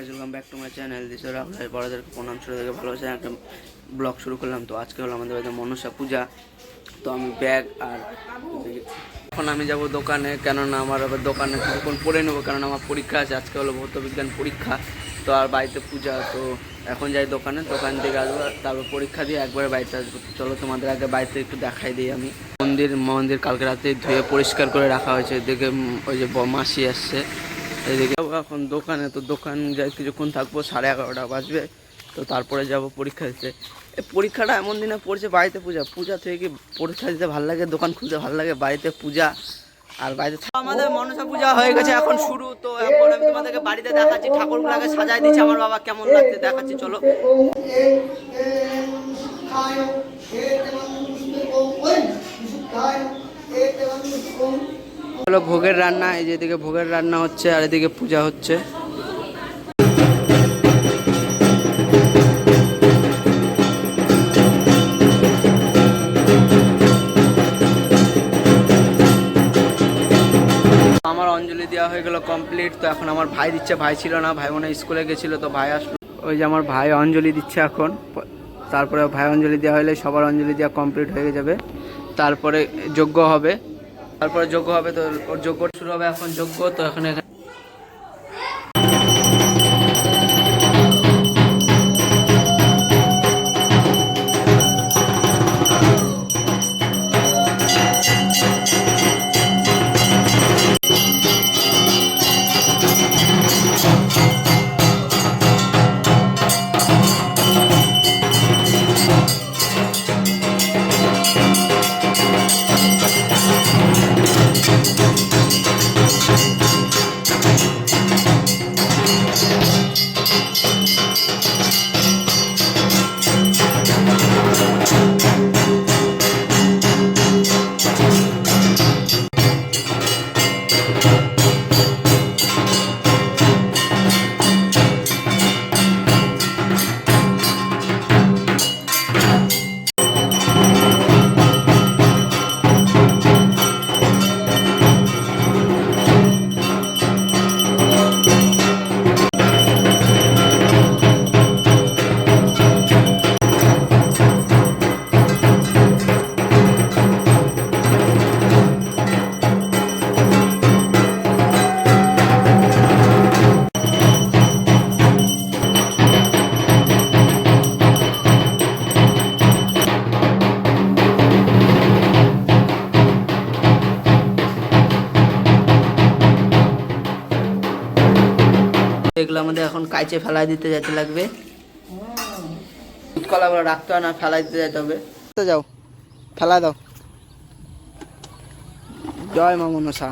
Guys welcome back to my channel this Rahul বড়দেরকে প্রণাম, ছোটোদেরকে ভালোবাসা, একটা ব্লগ শুরু করলাম। তো আজকে হলো আমাদের বাড়িতে মনসা পূজা। তো আমি ব্যাগ আর এখন আমি যাব দোকানে, কেননা আমার আবার দোকানে কিছুক্ষণ পড়ে নেব, কেননা আমার পরীক্ষা আছে। আজকে হলো ভৌত বিজ্ঞান পরীক্ষা। তো আর বাড়িতে পূজা, তো এখন যাই দোকানে। দোকান থেকে আসব, তারপর পরীক্ষা দিয়ে একবারে বাড়িতে আসব। চলো তোমাদের আগে বাড়িতে একটু দেখাই দিই আমি। মন্দির মন্দির কালকে রাতে ধুয়ে পরিষ্কার করে রাখা হয়েছে। দেখে ওই যে মাসি আসছে। এদিকে এখন দোকানে, তো দোকান যাই, কিছুক্ষণ থাকব, সাড়ে এগারোটা বাজবে। তো তারপরে যাব পরীক্ষা দিতে। এই পরীক্ষাটা এমন দিনে পড়ছে, বাড়িতে পূজা। পূজা থেকে কি পরীক্ষা দিতে ভালো লাগে, দোকান খুলতে ভালো লাগে, বাড়িতে পূজা আর বাড়িতে আমাদের মনসা পূজা হয়ে গেছে, এখন শুরু। তো এখন আমি তোমাদেরকে বাড়িতে দেখাচ্ছি, ঠাকুরগুলাকে সাজাই দিচ্ছে, আমার বাবা কেমন লাগছে দেখাচ্ছি, চলো। হলো ভোগের রান্না, এই যে এদিকে ভোগের রান্না হচ্ছে আর এদিকে পূজা হচ্ছে। আমার অঞ্জলি দেওয়া হয়ে গেল কমপ্লিট তো এখন আমার ভাই দিচ্ছে, ভাই ছিল না, ভাই মনে স্কুলে গেছিল, তো ভাই আসলো। ওই যে আমার ভাই অঞ্জলি দিচ্ছে এখন, তারপরে ভাই অঞ্জলি দেওয়া হলে সবার অঞ্জলি দেওয়া কমপ্লিট হয়ে যাবে, তারপরে যজ্ঞ হবে। তারপরে যোগ্য হবে তো ওর যোগ্য শুরু হবে এখন যোগ্য তো এখন এখানে এগুলো আমাদের এখন কাইচে ফেলাই দিতে যেতে লাগবে। কলাগুলো রাখতে হয় না, ফেলাই দিতে যেতে হবে। যাও ফেলা দাও। জয় মামুন মনসা।